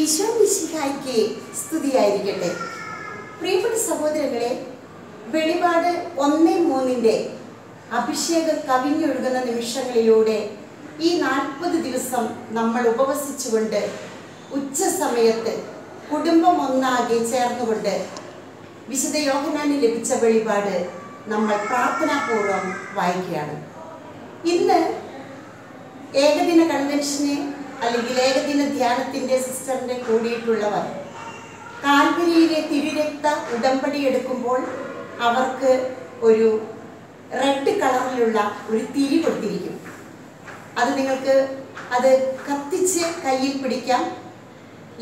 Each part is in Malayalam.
ഈശോ മിശിഹായ്ക്ക് സ്തുതിയായിരിക്കട്ടെ. പ്രിയപ്പെട്ട സഹോദരങ്ങളെ വെളിപാട് ഒന്നേ മൂന്നിന്റെ അഭിഷേകം കവിഞ്ഞൊഴുകുന്ന നിമിഷങ്ങളിലൂടെ ഈ നാൽപ്പത് ദിവസം നമ്മൾ ഉപവസിച്ചുകൊണ്ട് ഉച്ച സമയത്ത് കുടുംബം ഒന്നാകെ ചേർന്നുകൊണ്ട് വിശുദ്ധ യോഹനാന് ലഭിച്ച വെളിപാട് നമ്മൾ പ്രാർത്ഥനാപൂർവം വായിക്കുകയാണ്. ഇന്ന് ഏകദിന കൺവെൻഷന് അല്ലെങ്കിൽ ഏകദിന ധ്യാനത്തിന്റെ സിസ്റ്ററിന്റെ കൂടിയിട്ടുള്ളവർ. കാൽവരിയിലെ തിരുരക്ത ഉടമ്പടി എടുക്കുമ്പോൾ അവർക്ക് ഒരു റെഡ് കളറിലുള്ള ഒരു തിരി കൊടുത്തിരിക്കും. അത് നിങ്ങൾക്ക് അത് കത്തിച്ച് കയ്യിൽ പിടിക്കാം.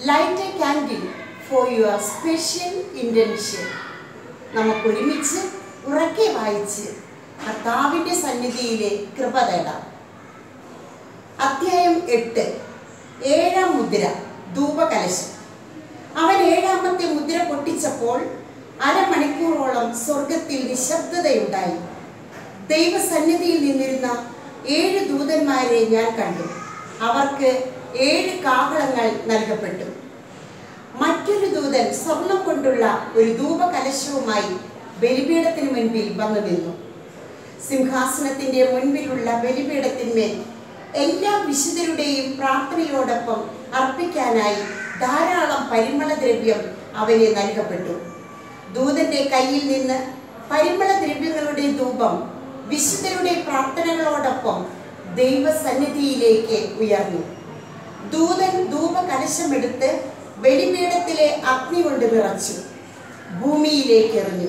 Light a candle for your special intention നമുക്ക് ഒരുമിച്ച് ഉറക്കെ വായിച്ച് കർത്താവിന്റെ സന്നിധിയിലെ കൃപ തേടാം. അധ്യായം എട്ട്. ഏഴാം മുദ്ര ധൂപകലശം. അവൻ ഏഴാമത്തെ മുദ്ര പൊട്ടിച്ചപ്പോൾ അരമണിക്കൂറോളം സ്വർഗത്തിൽ നിശബ്ദതയുണ്ടായി. ദൈവസന്നിധിയിൽ നിന്നിരുന്ന ഏഴ് ദൂതന്മാരെ ഞാൻ കണ്ടു. അവർക്ക് ഏഴ് കാഹളങ്ങൾ നൽകപ്പെട്ടു. മറ്റൊരു ദൂതൻ സ്വർണം കൊണ്ടുള്ള ഒരു ധൂപകലശവുമായി ബലിപീഠത്തിന് മുൻപിൽ വന്നു നിന്നു. സിംഹാസനത്തിന്റെ മുൻപിലുള്ള ബലിപീഠത്തിന്മേൽ എല്ലാ വിശുദ്ധരുടെയും പ്രാർത്ഥനയോടൊപ്പം അർപ്പിക്കാനായി ധാരാളം പരിമളദ്രവ്യം അവന് നൽകപ്പെട്ടു. ദൂതന്റെ കയ്യിൽ നിന്ന് പരിമളദ്രവ്യങ്ങളുടെ ധൂപം വിശുദ്ധരുടെ പ്രാർത്ഥനകളോടൊപ്പം ദൈവസന്നിധിയിലേക്ക് ഉയർന്നു. ദൂതൻ ധൂപകലശമെടുത്ത് വെടിപീഠത്തിലെ അഗ്നി കൊണ്ട് നിറച്ചു. ഭൂമിയിലേക്ക് എറിഞ്ഞു.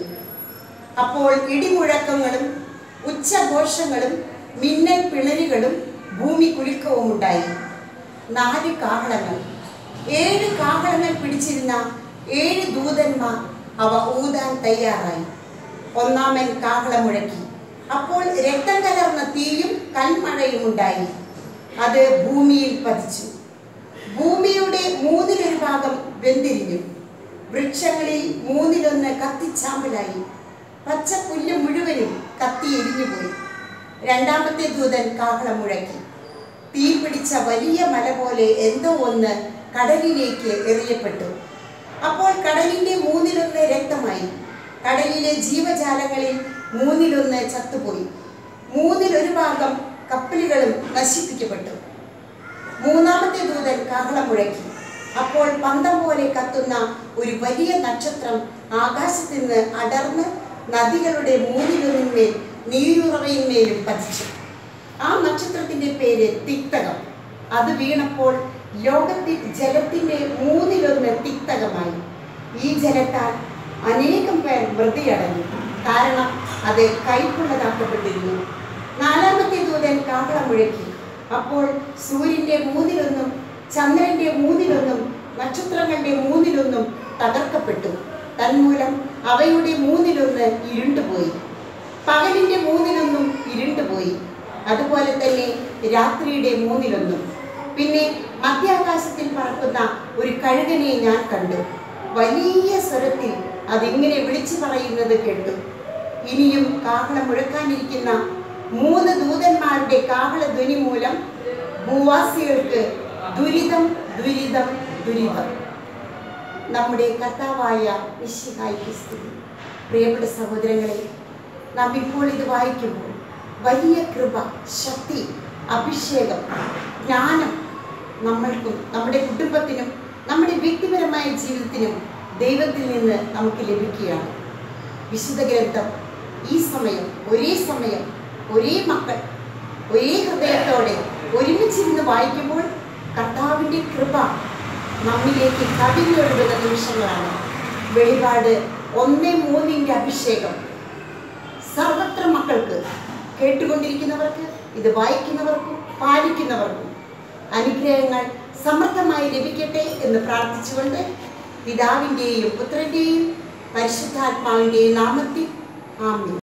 അപ്പോൾ ഇടിമുഴക്കങ്ങളും ഉച്ചഘോഷങ്ങളും മിന്നൽ പിണരുകളും ഭൂമി കുലുക്കവും ഉണ്ടായി നാല് കാഹളങ്ങൾ. ഏഴ് കാഹളങ്ങൾ പിടിച്ചിരുന്ന ഏഴ് ദൂതന്മാർ അവ ഊതാൻ തയ്യാറായി. ഒന്നാമൻ കാഹളം മുഴക്കി. അപ്പോൾ രക്തം കലർന്ന തീയും കൽമഴയും ഉണ്ടായി. അത് ഭൂമിയിൽ പതിച്ചു. ഭൂമിയുടെ മൂന്നിലൊരു ഭാഗം വെന്തിരിഞ്ഞു. വൃക്ഷങ്ങളിൽ മൂന്നിലൊന്ന് കത്തിച്ചാമ്പലായി. പച്ച പുല്ല് മുഴുവനും കത്തി എരിഞ്ഞുപോയി. രണ്ടാമത്തെ ദൂതൻ കാഹളം മുഴക്കി. തീ പിടിച്ച വലിയ മല പോലെ എന്തോ ഒന്ന് കടലിലേക്ക് എറിയപ്പെട്ടു. അപ്പോൾ കടലിന്റെ മൂന്നിലൊന്ന് രക്തമായി. കടലിലെ ജീവജാലങ്ങളിൽ മൂന്നിലൊന്ന് ചത്തുപോയി. മൂന്നിലൊരു ഭാഗം കപ്പലുകളും നശിപ്പിക്കപ്പെട്ടു. മൂന്നാമത്തെ ദൂതൻ കാഹളം മുഴക്കി. അപ്പോൾ പന്തം പോലെ കത്തുന്ന ഒരു വലിയ നക്ഷത്രം ആകാശത്ത് നിന്ന് അടർന്ന് നദികളുടെ മൂന്നിലൊന്നിന്മേൽ നീരുറവയിന്മേലും പതിച്ചു. ആ നക്ഷത്രത്തിന്റെ പേര് തിക്തകം. അത് വീണപ്പോൾ ലോകത്തിൽ ജലത്തിന്റെ മൂന്നിലൊന്ന് തിക്തകമായി. ഈ ജലത്താൽ അനേകം പേർ വൃതിയടഞ്ഞു കാരണം അത് കൈക്കുള്ളതാക്കപ്പെട്ടിരുന്നു നാലാമത്തെ ദൂതൻ കാഹളം മുഴക്കി. അപ്പോൾ സൂര്യന്റെ മൂന്നിലൊന്നും ചന്ദ്രന്റെ മൂന്നിലൊന്നും നക്ഷത്രങ്ങളുടെ മൂന്നിലൊന്നും തകർക്കപ്പെട്ടു. തന്മൂലം അവയുടെ മൂന്നിലൊന്ന് ഇരുണ്ടുപോയി. പകലിന്റെ മൂന്നിലൊന്നും ഇരുണ്ടുപോയി അതുപോലെ തന്നെ രാത്രിയുടെ മൂന്നിലൊന്നും. പിന്നെ മധ്യാകാശത്തിൽ പറക്കുന്ന ഒരു കഴുകനെ ഞാൻ കണ്ടു. വലിയ സ്വരത്തിൽ അതിങ്ങനെ വിളിച്ചു പറയുന്നത് കേട്ടു. ഇനിയും കാഹളം മുഴക്കാനിരിക്കുന്ന മൂന്ന് ദൂതന്മാരുടെ കാഹള ധ്വനി മൂലം ഭൂവാസികൾക്ക് ദുരിതം ദുരിതം ദുരിതം. നമ്മുടെ കർത്താവായ വിശുഹായിക്ക് സ്ഥിതി പ്രിയപ്പെട്ട സഹോദരങ്ങളെ നാം ഇപ്പോൾ ഇത് വായിക്കുമ്പോൾ വലിയ കൃപ ശക്തി അഭിഷേകം ജ്ഞാനം നമ്മൾക്കും നമ്മുടെ കുടുംബത്തിനും നമ്മുടെ വ്യക്തിപരമായ ജീവിതത്തിനും ദൈവത്തിൽ നിന്ന് നമുക്ക് ലഭിക്കുകയാണ്. വിശുദ്ധ ഗ്രന്ഥം ഈ സമയം ഒരേ സമയം ഒരേ മക്കൾ ഒരേ ഹൃദയത്തോടെ ഒരുമിച്ചിരുന്ന് വായിക്കുമ്പോൾ കർത്താവിന്റെ കൃപ നമ്മിലേക്ക് കവിഞ്ഞൊഴുകുന്ന നിമിഷങ്ങളാണ്. വെളിപാട് ഒന്നേ മൂന്നിന്റെ അഭിഷേകം. സർവത്ര മക്കൾക്ക് കേട്ടുകൊണ്ടിരിക്കുന്നവർക്ക് ഇത് വായിക്കുന്നവർക്കും പാലിക്കുന്നവർക്കും അനുഗ്രഹങ്ങൾ സമൃദ്ധമായി ലഭിക്കട്ടെ എന്ന് പ്രാർത്ഥിച്ചുകൊണ്ട് പിതാവിന്റെയും പുത്രന്റെയും പരിശുദ്ധാത്മാവിന്റെയും നാമത്തിൽ ആമേൻ.